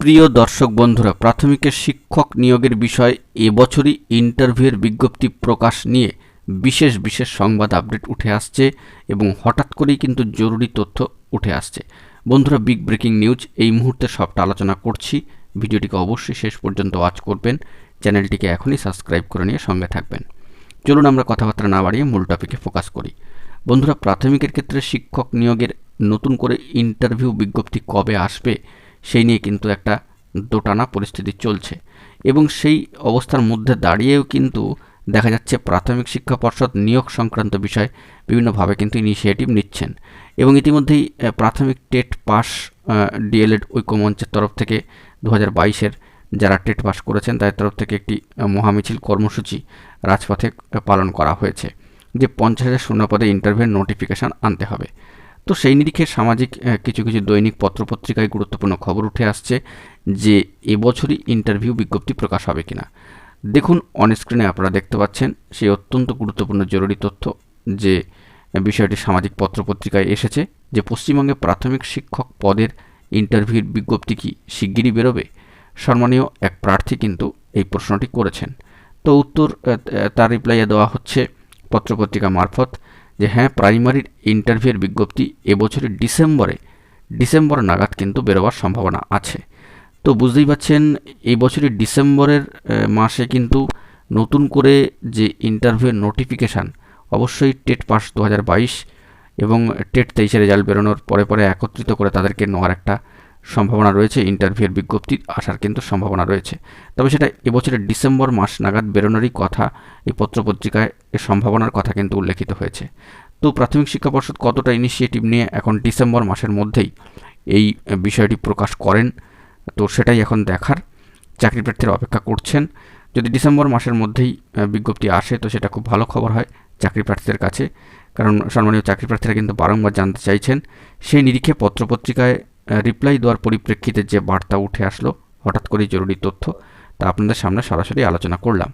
প্রিয় দর্শক বন্ধুরা প্রাথমিকের শিক্ষক নিয়োগের বিষয়ে এবছরই ইন্টারভিউয়ের বিজ্ঞপ্তি প্রকাশ নিয়ে বিশেষ বিশেষ সংবাদ আপডেট উঠে আসছে এবং হঠাৎ করেই কিন্তু জরুরি তথ্য উঠে আসছে। বন্ধুরা, বিগ ব্রেকিং নিউজ, এই মুহূর্তে সবটা আলোচনা করছি। ভিডিওটিকে অবশ্যই শেষ পর্যন্ত ওয়াচ করবেন। চ্যানেলটিকে এখনই সাবস্ক্রাইব করে নিয়ে সঙ্গে থাকবেন। চলুন আমরা কথাবার্তা না বাড়িয়ে মূল টপিকে ফোকাস করি। বন্ধুরা, প্রাথমিকের ক্ষেত্রে শিক্ষক নিয়োগের নতুন করে ইন্টারভিউ বিজ্ঞপ্তি কবে আসবে? সেই নিয়ে কিন্তু একটা দোটানা পরিস্থিতি চলছে। এবং সেই অবস্থার মধ্যে দাঁড়িয়েও কিন্তু দেখা যাচ্ছে প্রাথমিক শিক্ষা পর্ষদ নিয়োগ সংক্রান্ত বিষয়ে বিভিন্নভাবে কিন্তু ইনিশিয়েটিভ নিচ্ছেন। এবং ইতিমধ্যেই প্রাথমিক টেট পাস ডিএলএড ঐক্যমঞ্চের তরফ থেকে দু হাজার বাইশের যারা টেট পাস করেছেন, তাদের তরফ থেকে একটি মহামিছিল কর্মসূচি রাজপথে পালন করা হয়েছে, যে পঞ্চাশ হাজার শূন্যপদে ইন্টারভিউ নোটিফিকেশান আনতে হবে। তো সেই নিরিখে সামাজিক কিছু কিছু দৈনিক পত্রপত্রিকায় গুরুত্বপূর্ণ খবর উঠে আসছে যে এবছরই ইন্টারভিউ বিজ্ঞপ্তি প্রকাশ হবে কিনা। দেখুন অনস্ক্রিনে আপনারা দেখতে পাচ্ছেন সেই অত্যন্ত গুরুত্বপূর্ণ জরুরি তথ্য যে বিষয়টি সামাজিক পত্রপত্রিকায় এসেছে যে পশ্চিমবঙ্গে প্রাথমিক শিক্ষক পদের ইন্টারভিউর বিজ্ঞপ্তি কি শিগগিরই বেরোবে? সম্মানীয় এক প্রার্থী কিন্তু এই প্রশ্নটি করেছেন। তো উত্তর তার রিপ্লাইয়ে দেওয়া হচ্ছে, পত্রপত্রিকা মারফত যে হ্যাঁ প্রাইমারির ইন্টারভিউয়ের বিজ্ঞপ্তি এবছরের ডিসেম্বরে, ডিসেম্বর নাগাদ কিন্তু বেরোবার সম্ভাবনা আছে। তো বুঝতেই পাচ্ছেন এই বছরের ডিসেম্বরের মাসে কিন্তু নতুন করে যে ইন্টারভিউয়ের নোটিফিকেশান, অবশ্যই টেট পাস দু হাজার বাইশ এবং টেট তেইশে রেজাল্ট বেরোনোর পরে পরে একত্রিত করে তাদেরকে নেওয়ার একটা সম্ভাবনা রয়েছে ইন্টারভিউয়ের বিজ্ঞপ্তি আসার কিন্তু সম্ভাবনা রয়েছে। তবে সেটা এবছরের ডিসেম্বর মাস নাগাদ বেরোনোরই কথা, এই পত্রপত্রিকায় এর সম্ভাবনার কথা কিন্তু উল্লেখিত হয়েছে। তো প্রাথমিক শিক্ষা পর্ষদ কতটা ইনিশিয়েটিভ নিয়ে এখন ডিসেম্বর মাসের মধ্যেই এই বিষয়টি প্রকাশ করেন, তো সেটাই এখন দেখার। চাকরি প্রার্থীরা অপেক্ষা করছেন। যদি ডিসেম্বর মাসের মধ্যেই বিজ্ঞপ্তি আসে, তো সেটা খুব ভালো খবর হয় চাকরি প্রার্থীদের কাছে। কারণ সম্মানীয় চাকরি প্রার্থীরা কিন্তু বারংবার জানতে চাইছেন, সেই নিরিখে পত্রপত্রিকায় রিপ্লাই দেওয়ার পরিপ্রেক্ষিতে যে বার্তা উঠে আসলো, হঠাৎ করেই জরুরি তথ্য, তা আপনাদের সামনে সরাসরি আলোচনা করলাম।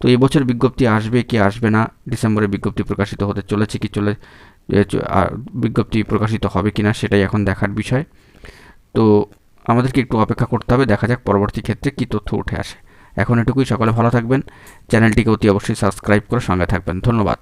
তো এবছর বিজ্ঞপ্তি আসবে কি আসবে না, ডিসেম্বরে বিজ্ঞপ্তি প্রকাশিত হতে চলেছে কি চলে বিজ্ঞপ্তি প্রকাশিত হবে কি না সেটাই এখন দেখার বিষয়। তো আমাদেরকে একটু অপেক্ষা করতে হবে, দেখা যাক পরবর্তী ক্ষেত্রে কী তথ্য উঠে আসে। এখন এটুকুই, সকলে ভালো থাকবেন। চ্যানেলটিকে অতি অবশ্যই সাবস্ক্রাইব করে সঙ্গে থাকবেন। ধন্যবাদ।